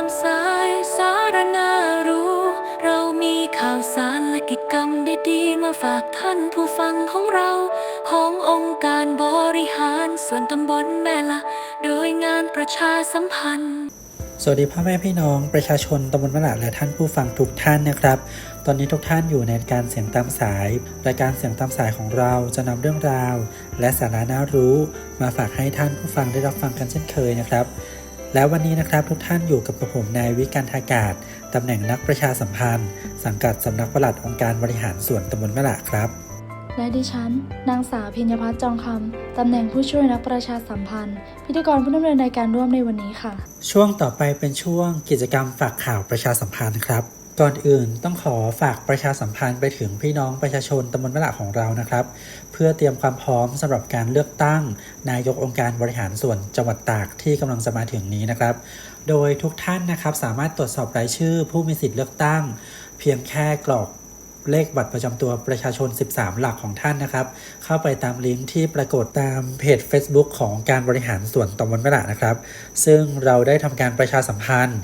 ามสายสารนารู้ เรามีข่าวสารและกิจกรรมดีๆ มาฝากท่านผู้ฟังของเรา ขององค์การบริหารส่วนตำบลแม่ละ โดยงานประชาสัมพันธ์ สวัสดีพ่อแม่พี่น้องประชาชนตำบลมะละและท่านผู้ฟังทุกท่านนะครับ ตอนนี้ทุกท่านอยู่ในการเสียงตามสาย รายการเสียงตามสายของเราจะนำเรื่องราว และสาระน่ารู้ มาฝากให้ท่านผู้ฟังได้รับฟังกันเช่นเคยนะครับ แล้ววันนี้นะครับทุกท่านอยู่กับกระผมนายวิการทากาศ ตำแหน่งนักประชาสัมพันธ์ สังกัดสำนักปลัดองค์การบริหารส่วนตำบลมะละครับ และดิฉัน นางสาวพิญญพัฒน์จองคำ ตำแหน่งผู้ช่วยนักประชาสัมพันธ์ พิธีกรผู้ดำเนินรายการร่วมในวันนี้ค่ะ ช่วงต่อไปเป็นช่วงกิจกรรมฝากข่าวประชาสัมพันธ์ครับ ก่อนอื่นต้องขอฝากประชาสัมพันธ์ไปถึงพี่น้องประชาชนตำบลมะละของเรานะครับ เพื่อเตรียมความพร้อมสำหรับการเลือกตั้ง นายกองค์การบริหารส่วนจังหวัดตากที่กำลังจะมาถึงนี้นะครับ โดยทุกท่านนะครับสามารถตรวจสอบรายชื่อ ผู้มีสิทธิ์เลือกตั้ง เพียงแค่กรอกเลขบัตรประจำตัวประชาชน 13 หลักของท่านนะครับ เข้าไปตามลิงก์ที่ปรากฏตามเพจ Facebook ของการบริหารส่วนตำบลมะละนะครับ ซึ่งเราได้ทำการประชาสัมพันธ์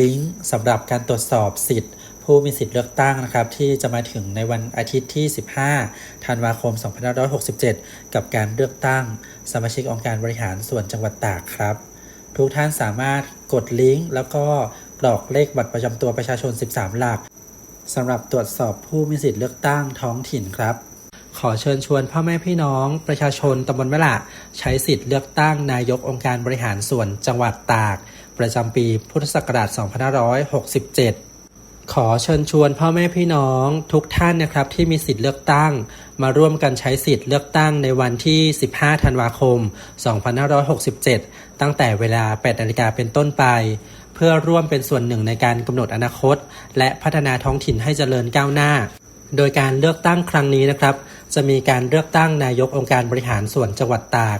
ลิงก์สำหรับการตรวจสอบสิทธิ์ ผู้มีสิทธิ์เลือกตั้งนะครับที่จะมาถึงในวันอาทิตย์ที่ 15 ธันวาคม 2567 กับการเลือกตั้ง สมาชิกองค์การบริหารส่วนจังหวัดตากครับ ทุกท่านสามารถกดลิงก์แล้วก็กรอกเลขบัตรประจำตัวประชาชน 13 หลักสำหรับตรวจสอบผู้มีสิทธิ์เลือกตั้งท้องถิ่นครับ ขอเชิญชวนพ่อแม่พี่น้อง ประชาชนตำบลมะละใช้สิทธิ์เลือกตั้งนายกองค์การบริหารส่วนจังหวัดตาก ประจำปีพุทธศักราช 2567 ขอเชิญชวนพ่อแม่พี่น้องทุกท่านนะครับที่มีสิทธิ์เลือกตั้ง มาร่วมกันใช้สิทธิ์เลือกตั้งในวันที่ 15 ธันวาคม 2567 ตั้งแต่เวลา 8 นาฬิกาเป็นต้นไป เพื่อร่วมเป็นส่วนหนึ่งในการกำหนดอนาคต และพัฒนาท้องถิ่นให้เจริญก้าวหน้า โดยการเลือกตั้งครั้งนี้นะครับ จะมีการเลือกตั้งนายกองค์การบริหารส่วนจังหวัดตาก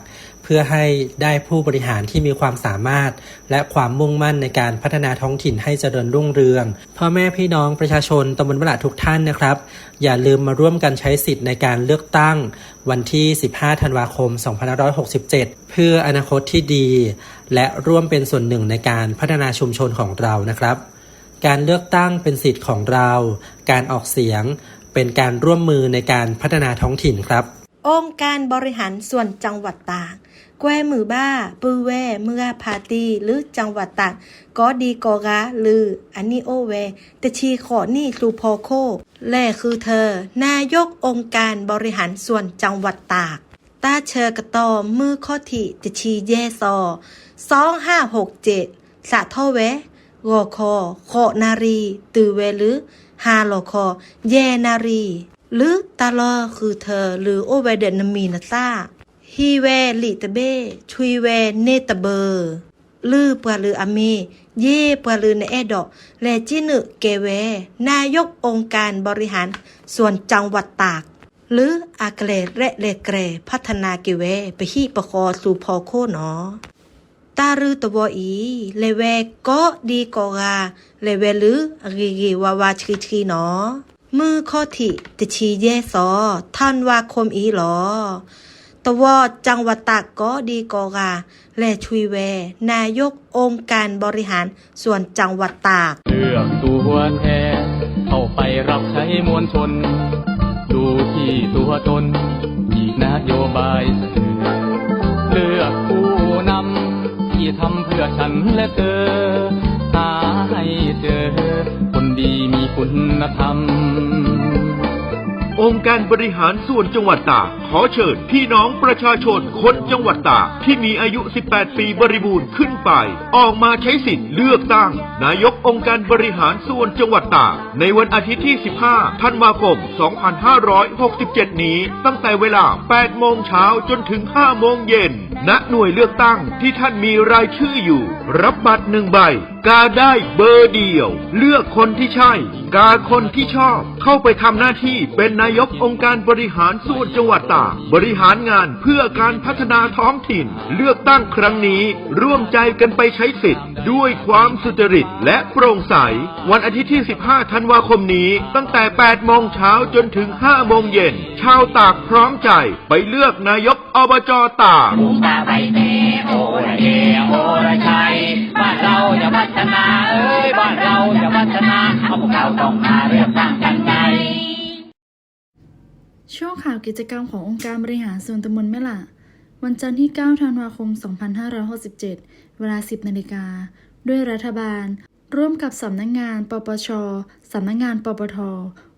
พื่อให้ได้ผู้บริหารที่มีความสามารถ และความมุ่งมั่นในการพัฒนาท้องถิ่นให้เจริญรุ่งเรือง พ่อแม่พี่น้องประชาชนตำบลมะละทุกท่านนะครับ อย่าลืมมาร่วมกันใช้สิทธิ์ในการเลือกตั้ง วันที่ 15 ธันวาคม 2567 เพื่ออนาคตที่ดี และร่วมเป็นส่วนหนึ่งในการพัฒนาชุมชนของเรานะครับ การเลือกตั้งเป็นสิทธิ์ของเรา การออกเสียง เป็นการร่วมมือในการพัฒนาท้องถิ่นครับ องค์การบริหารส่วนจังหวัดตาก แกวมือบ้า ปือแว เมื่อพาตีหรือจังหวัดตากก็ดีกอกาหรืออันนี้โอเว แต่ชีขอนี่สูพอโค แล่คือเธอ นายกองค์การบริหารส่วนจังหวัดตาก ตาเชอกระตอมือข้อที่จะชีแย่ซอสองห้าหกเจ็ดสะท่อแวงอคอขอนารี ตือเวหรือฮาโลคอ แยนารี หรือตาลอคือเธอ หรือโอเวเดนมีนาซา ฮีเวลิตเบชุยเวเนตเบอร์ลือปวลืออเม เย่ปวลือในแอดอกและจินึเกเวนายกองค์การบริหาร ส่วนจังหวัดตาก หรืออากเลและเลเกรพัฒนาเกเวไปฮีประคอสู่พอโคหนอตารือตวอีเลเวก็ดีกอกาเลเวลือรีรีวาวาชีชีหนอ มือข้อที่ตะชีเยซอท่านวาคมอีหลอ ตวอดจังหวัดตากก็ดีกอกาและชุยแวนายกองค์การบริหารส่วนจังหวัดตาก เลือกตัวแทนเข้าไปรับใช้มวลชน ดูที่ตัวตน อีกนโยบายเสนอเลือกผู้นำที่ทำเพื่อฉันและเธอ หาให้เจอ คนดีมีคุณธรรม องค์การบริหารส่วนจังหวัดตากขอเชิญพี่น้องประชาชนคนจังหวัดตากที่มีอายุ 18 ปีบริบูรณ์ขึ้นไป ออกมาใช้สิทธิ์เลือกตั้ง นายกองค์การบริหารส่วนจังหวัดตากในวันอาทิตย์ที่ 15 ธันวาคม 2567 นี้ ตั้งแต่เวลา 8 โมงเช้าจนถึง 5 โมงเย็น ณ หน่วยเลือกตั้งที่ท่านมีรายชื่ออยู่ รับบัตรหนึ่งใบกาได้เบอร์เดียว เลือกคนที่ใช่ กาคนที่ชอบ เข้าไปทำหน้าที่เป็นนายกองค์การบริหารส่วนจังหวัดตากบริหารงานเพื่อการพัฒนาท้องถิ่น เลือกตั้งครั้งนี้ ร่วมใจกันไปใช้สิทธิ์ ด้วยความสุจริตและโปร่งใส วันอาทิตย์ที่ 15 ธันวาคมนี้ ตั้งแต่ 8 โมงเช้าจนถึง 5 โมงเย็น ชาวตากพร้อมใจไปเลือกนายกอบจตากชัยบ้านเราจะพัฒฒนาเอ้ยบ้านเราจะพัฒนาเอาพวกเราต้องมาเริ่มสร้งกันใหม่ช่วงข่าวกิจกรรมขององค์การบริหารส่วนตำบลแม่ละวันจันทร์ที่ 9 ธันวาคม 2567 เวลา 10 นาฬิกา ด้วยรัฐบาล ร่วมกับสำนักงงาน ปปช สำนักงงาน ปปท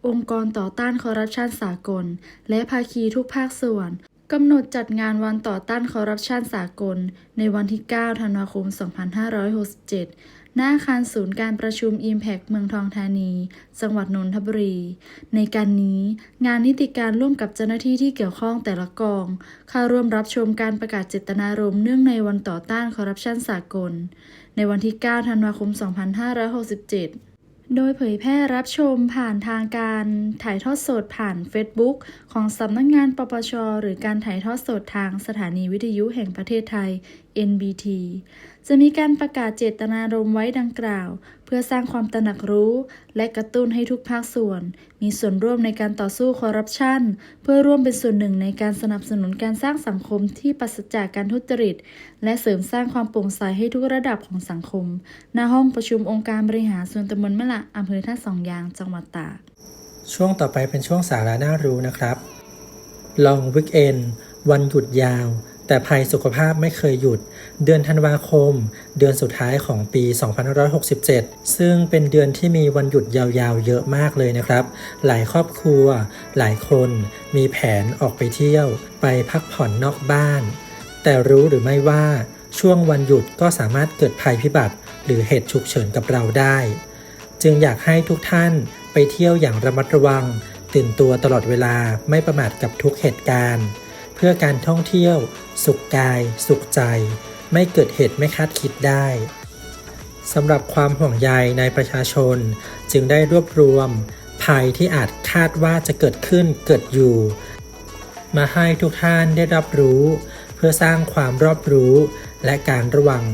องค์กรต่อต้านคอร์รัปชันสากล และภาคีทุกภาคส่วน กำหนดจัดงานวันต่อต้านคอร์รัปชันสากล ในวันที่ 9 ธันวาคม 2567 หน้าอาคารศูนย์การประชุม Impact เมืองทองธานี จังหวัดนนทบุรี ในการนี้งานนิติการร่วมกับเจ้าหน้าที่ที่เกี่ยวข้องแต่ละกองเข้าร่วมรับชมการประกาศเจตนารมณ์เนื่องในวันต่อต้านคอร์รัปชันสากล ในวันที่ 9 ธันวาคม 2567 โดยเผยแพร่รับชมผ่านทางการถ่ายทอดสดผ่าน Facebook ของสำนักงงานปปช หรือการถ่ายทอดสดทางสถานีวิทยุแห่งประเทศไทย NBT จะมีการประกาศเจตนารมณ์ไว้ดังกล่าว พื่อสร้างความตระหนักรู้ และกระตุ้นให้ทุกภาคส่วน มีส่วนร่วมในการต่อสู้คอร์รัปชัน เพื่อร่วมเป็นส่วนหนึ่งในการสนับสนุนการสร้างสังคมที่ปราศจากการทุจริต และเสริมสร้างความโปร่งใสให้ทุกระดับของสังคม ณ ห้องประชุมองค์การบริหารส่วนตำบลมะละอำเภอท่าสองยางจังหวัดตาก ช่วงต่อไปเป็นช่วงสาระน่ารู้นะครับ ลองวิกเอนวันหยุดยาว แต่ภัยสุขภาพไม่เคยหยุด เดือนธันวาคม เดือนสุดท้ายของปี 2567 ซึ่งเป็นเดือนที่มีวันหยุดยาวๆ เยอะมากเลยนะครับ หลายครอบครัว หลายคนมีแผนออกไปเที่ยว ไปพักผ่อนนอกบ้าน แต่รู้หรือไม่ว่าช่วงวันหยุดก็สามารถเกิดภัยพิบัติ หรือเหตุฉุกเฉินกับเราได้ จึงอยากให้ทุกท่านไปเที่ยวอย่างระมัดระวัง ตื่นตัวตลอดเวลาไม่ประมาทกับทุกเหตุการณ์ พื่อการท่องเที่ยว สุขกาย สุขใจ ไม่เกิดเหตุไม่คาดคิดได้สำหรับความห่วงใยในประชาชน จึงได้รวบรวม ภัยที่อาจคาดว่าจะเกิดขึ้นเกิดอยู่ มาให้ทุกท่านได้รับรู้ เพื่อสร้างความรอบรู้ และการระวัง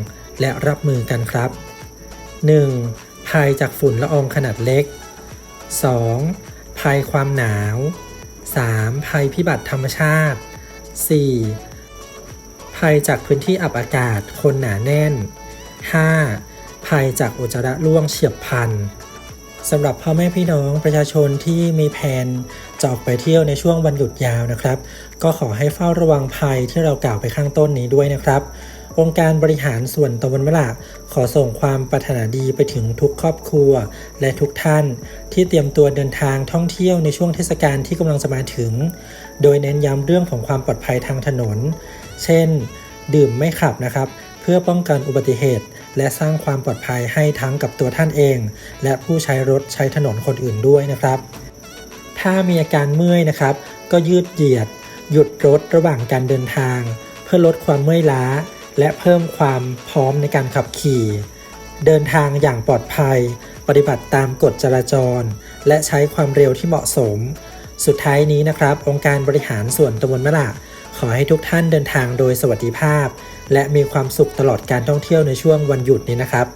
และรับมือกันครับ 1. ภัยจากฝุ่นละอองขนาดเล็ก 2. ภัยความหนาว 3. ภัยพิบัติธรรมชาติ 4. ภัยจากพื้นที่อับอากาศ คนหนาแน่น 5. ภัยจากอุจจาระร่วงเฉียบพลันสำหรับพ่อแม่พี่น้องประชาชนที่มีแผนจะออกไปเที่ยวในช่วงวันหยุดยาวนะครับ ก็ขอให้เฝ้าระวังภัยที่เรากล่าวไปข้างต้นนี้ด้วยนะครับ องค์การบริหารส่วนตำบลมละขอส่งความปรารถนาดีไปถึงทุกครอบครัว และทุกท่าน ที่เตรียมตัวเดินทางท่องเที่ยวในช่วงเทศกาลที่กำลังจะมาถึง โดยเน้นย้ำเรื่องของความปลอดภัยทางถนน เช่น ดื่มไม่ขับนะครับ เพื่อป้องกันอุบัติเหตุ และสร้างความปลอดภัยให้ทั้งกับตัวท่านเอง และผู้ใช้รถใช้ถนนคนอื่นด้วยนะครับ ถ้ามีอาการเมื่อยนะครับ ก็ยืดเหยียด หยุดรถระหว่างการเดินทาง เพื่อลดความเมื่อยล้า และเพิ่มความพร้อมในการขับขี่ เดินทางอย่างปลอดภัย ปฏิบัติตามกฎจราจร และใช้ความเร็วที่เหมาะสม สุดท้ายนี้นะครับ องค์การบริหารส่วนตำบลมะละขอให้ทุกท่านเดินทางโดยสวัสดิภาพ และมีความสุขตลอดการท่องเที่ยวในช่วงวันหยุดนี้นะครับ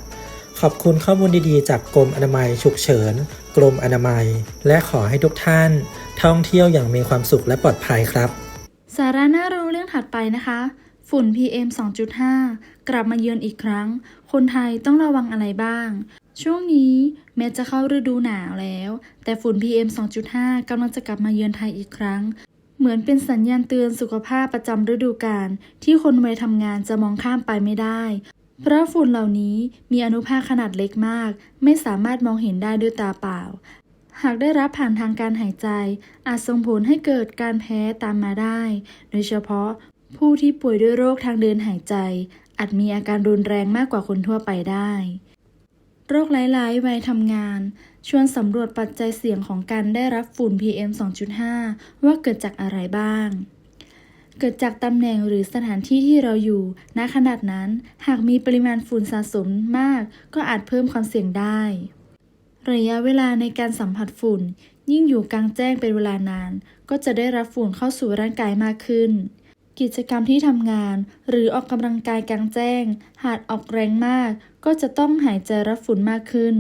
ขอบคุณข้อมูลดีๆ จากกรมอนามัยฉุกเฉิน กรมอนามัย และขอให้ทุกท่าน ท่องเที่ยวอย่างมีความสุขและปลอดภัยครับ สาระน่ารู้เรื่องถัดไปนะคะ ฝุ่น PM 2.5 กลับมาเยือนอีกครั้ง คนไทยต้องระวังอะไรบ้าง ช่วงนี้ แม้จะเข้าฤดูหนาวแล้ว แต่ฝุ่น PM 2.5 กำลังจะกลับมาเยือนไทยอีกครั้ง เหมือนเป็นสัญญาณเตือนสุขภาพประจำฤดูกาลที่คนวัยทำงานจะมองข้ามไปไม่ได้ เพราะฝุ่นเหล่านี้มีอนุภาคขนาดเล็กมาก ไม่สามารถมองเห็นได้ด้วยตาเปล่า หากได้รับผ่านทางการหายใจ อาจส่งผลให้เกิดการแพ้ตามมาได้ โดยเฉพาะผู้ที่ป่วยด้วยโรคทางเดินหายใจ อาจมีอาการรุนแรงมากกว่าคนทั่วไปได้ โรคหลายๆวัยทำงาน ชวนสำรวจปัจจัยเสี่ยงของการได้รับฝุ่น PM 2.5 ว่าเกิดจากอะไรบ้าง เกิดจากตำแหน่งหรือสถานที่ที่เราอยู่ ณ ขนาดนั้น หากมีปริมาณฝุ่นสะสมมาก ก็อาจเพิ่มความเสี่ยงได้ ระยะเวลาในการสัมผัสฝุ่น ยิ่งอยู่กลางแจ้งเป็นเวลานาน ก็จะได้รับฝุ่นเข้าสู่ร่างกายมากขึ้น กิจกรรมที่ทำงาน หรือออกกำลังกายกลางแจ้ง หากออกแรงมาก ก็จะต้องหายใจรับฝุ่นมากขึ้น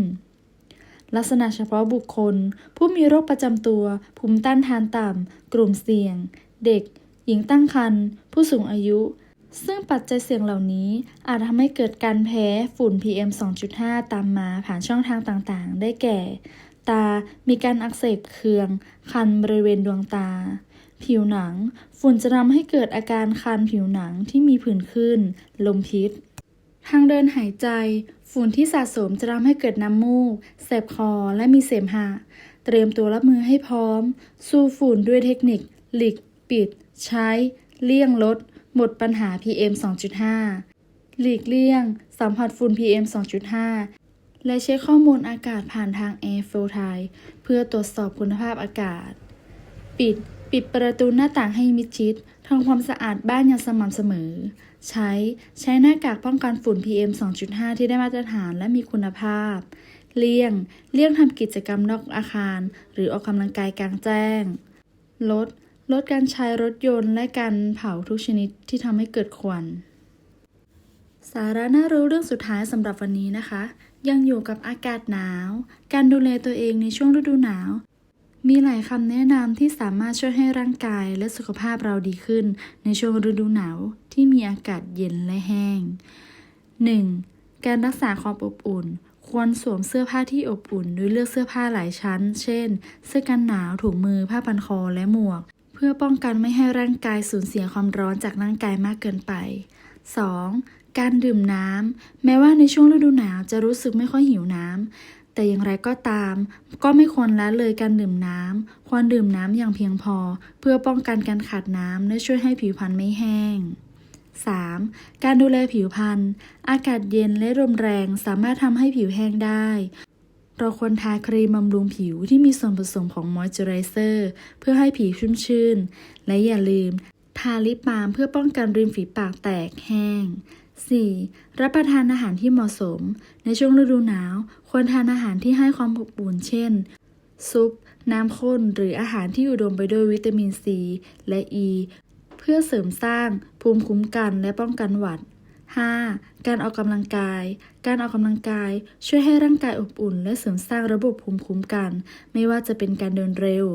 ลักษณะเฉพาะบุคคล ผู้มีโรคประจำตัว ภูมิต้านทานต่ำ กลุ่มเสี่ยง เด็ก หญิงตั้งครรภ์ผู้สูงอายุ ซึ่งปัจจัยเสี่ยงเหล่านี้อาจทำให้เกิดการแพ้ฝุ่น PM 2.5 ตามมาผ่านช่องทางต่างๆ ได้แก่ ตา มีการอักเสบเคือง คันบริเวณดวงตา ผิวหนัง ฝุ่นจะทำให้เกิดอาการคันผิวหนังที่มีผื่นขึ้น ลมพิษ ทางเดินหายใจ ฝุ่นที่สะสมจะทำให้เกิดน้ำมูกแสบคอและมีเสมหะ เตรียมตัวรับมือให้พร้อม สู้ฝุ่นด้วยเทคนิค หลีก ปิด ใช้ เลี่ยงลด หมดปัญหา PM 2.5 หลีกเลี่ยง สัมผัสฝุ่น PM 2.5 และเช็คข้อมูลอากาศผ่านทาง Air f l t i เพื่อตรวจสอบคุณภาพอากาศ ปิด ปิดประตูหน้าต่างให้มิดชิดทำความสะอาดบ้านอย่างสม่ำเสมอ ใช้ใช้หน้ากากป้องกันฝุ่น PM 2.5 ที่ได้มาตรฐานและมีคุณภาพ เลี่ยง เลี่ยงทำกิจกรรมนอกอาคาร หรือออกกำลังกายกลางแจ้ง ลด ลดการใช้รถยนต์และการเผาทุกชนิดที่ทำให้เกิดควันสาระน่ารู้เรื่องสุดท้ายสำหรับวันนี้นะคะ ยังอยู่กับอากาศหนาว การดูแลตัวเองในช่วงฤดูหนาว มีหลายคำแนะนำที่สามารถช่วยให้ร่างกายและสุขภาพเราดีขึ้น ในช่วงฤดูหนาวที่มีอากาศเย็นและแห้ง 1. การรักษาความอบอุ่น ควรสวมเสื้อผ้าที่อบอุ่นโดยเลือกเสื้อผ้าหลายชั้น เช่น เสื้อกันหนาวถุงมือผ้าพันคอและหมวก เพื่อป้องกันไม่ให้ร่างกายสูญเสียความร้อนจากร่างกายมากเกินไป 2. การดื่มน้ำ แม้ว่าในช่วงฤดูหนาวจะรู้สึกไม่ค่อยหิวน้ำ แต่อย่างไรก็ตาม ก็ไม่ควรละเลยการดื่มน้ำ ควรดื่มน้ำอย่างเพียงพอ เพื่อป้องกันการขาดน้ำและช่วยให้ผิวพรรณไม่แห้ง 3. การดูแลผิวพรรณ อากาศเย็นและลมแรงสามารถทำให้ผิวแห้งได้ เราควรทาครีมบำรุงผิวที่มีส่วนผสมของมอยเจอไรเซอร์เพื่อให้ผิวชุ่มชื่น และอย่าลืม ทาลิปบาล์มเพื่อป้องกันริมฝีปากแตกแห้ง 4. รับประทานอาหารที่เหมาะสม ในช่วงฤดูหนาว ควรทานอาหารที่ให้ความอบอุ่นเช่น ซุป น้ำข้น หรืออาหารที่อุดมไปด้วยวิตามินซี และอ e, ีเพื่อเสริมสร้าง ภูมิคุ้มกันและป้องกันหวัด 5. การออกกำลังกาย การออกกำลังกายช่วยให้ร่างกายอบอุ่น และเสริมสร้างระบบภูมิคุ้มกัน ไม่ว่าจะเป็นการเดินเร็ว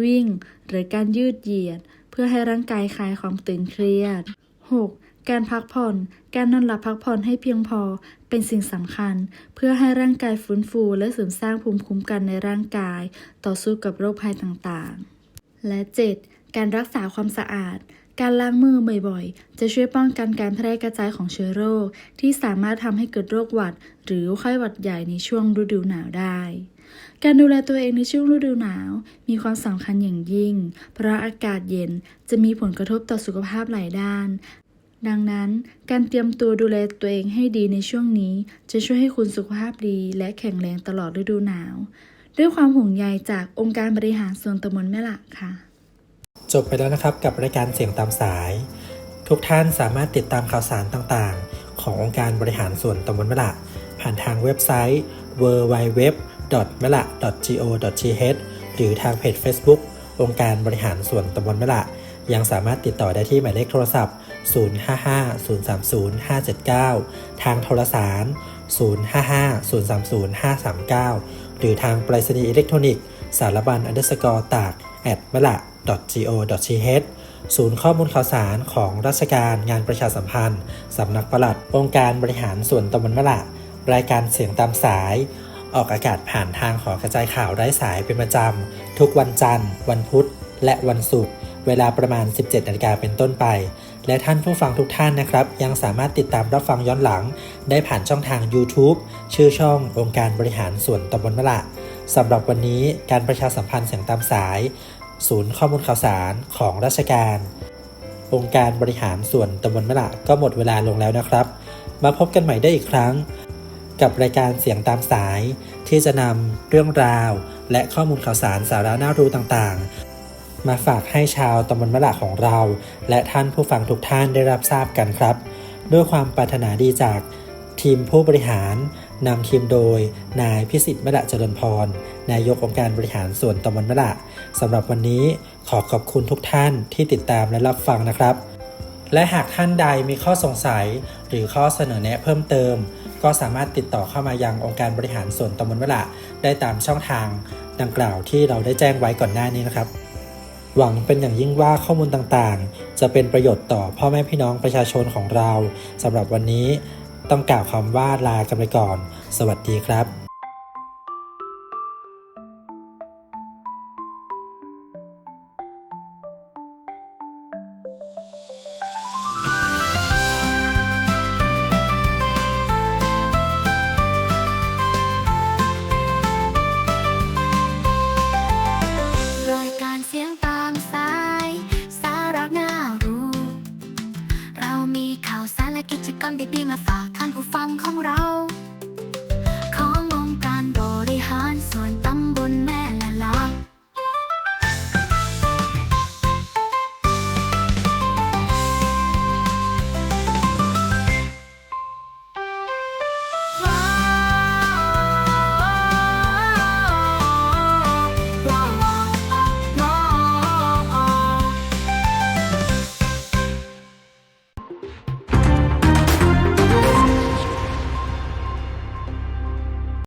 วิ่ง หรือการยืดเหยียด เพื่อให้ร่างกายคลายความตึงเครียด 6. การพักผ่อน การนอนหลับพักผ่อนให้เพียงพอ เป็นสิ่งสำคัญ เพื่อให้ร่างกายฟื้นฟูและเสริมสร้างภูมิคุ้มกันในร่างกาย ต่อสู้กับโรคภัยต่างๆ และ 7. การรักษาความสะอาด การล้างมือบ่อยๆ จะช่วยป้องกันการแพร่กระจายของเชื้อโรค ที่สามารถทำให้เกิดโรคหวัด หรือไข้หวัดใหญ่ในช่วงฤดูหนาวได้การดูแลตัวเองในช่วงฤดูหนาว มีความสำคัญอย่างยิ่ง เพราะอากาศเย็นจะมีผลกระทบต่อสุขภาพหลายด้าน ดังนั้นการเตรียมตัวดูแลตัวเองให้ดีในช่วงนี้ จะช่วยให้คุณสุขภาพดี และแข็งแรงตลอดฤดูหนาว ด้วยความห่วงใยจากองค์การบริหารส่วนตำบลแม่ละค่ะ จบไปแล้วนะครับกับรายการเสียงตามสาย ทุกท่านสามารถติดตามข่าวสารต่างๆ ขององค์การบริหารส่วนตำบลมะละผ่านทางเว็บไซต์ www m e l a go th หรือทางเพจ Facebook องค์การบริหารส่วนตำบลมะละยังสามารถติดต่อได้ที่หมายเลขโทรศัพท์ 055-030-579 ทางโทรสาร 055-030-539 หรือทางไปรษณีย์อิเล็กทรอนิกส์สารบัญ underscore ตาก at m e l a go th ศูนย์ข้อมูลข่าวสารของราชการงานประชาสัมพันธ์ สำนักปลัด องค์การบริหารส่วนตำบลมะละ รายการเสียงตามสาย ออกอากาศผ่านทางหอกระจายข่าวไร้สายเป็นประจำ ทุกวันจันทร์ วันพุธ และวันศุกร์ เวลาประมาณ 17นาฬิกาเป็นต้นไป และท่านผู้ฟังทุกท่านนะครับ ยังสามารถติดตามรับฟังย้อนหลัง ได้ผ่านช่องทาง YouTube ชื่อช่ององค์การบริหารส่วนตำบลมะละสำหรับวันนี้การประชาสัมพันธ์เสียงตามสาย ศูนย์ข้อมูลข่าวสารของราชการ องค์การบริหารส่วนตำบลมะละก็หมดเวลาลงแล้วนะครับ มาพบกันใหม่ได้อีกครั้ง กับรายการเสียงตามสาย ที่จะนำเรื่องราว และข้อมูลข่าวสารสาระน่ารู้ต่างๆ มาฝากให้ชาวตำบลมะละของเรา และท่านผู้ฟังทุกท่านได้รับทราบกันครับ ด้วยความปรารถนาดีจากทีมผู้บริหารนำทีมโดย นายพิสิทธิ์มะละเจริญพร นายกองค์การบริหารส่วนตำบลมะละสำหรับวันนี้ขอขอบคุณทุกท่านที่ติดตามและรับฟังนะครับ และหากท่านใดมีข้อสงสัย หรือข้อเสนอแนะเพิ่มเติม ก็สามารถติดต่อเข้ามายังองค์การบริหารส่วนตำบลมะละได้ตามช่องทาง ดังกล่าวที่เราได้แจ้งไว้ก่อนหน้านี้นะครับ หวังเป็นอย่างยิ่งว่าข้อมูลต่างๆ จะเป็นประโยชน์ต่อพ่อแม่พี่น้องประชาชนของเราสำหรับวันนี้ต้องกล่าวคำว่าลากันไปก่อน สวัสดีครับ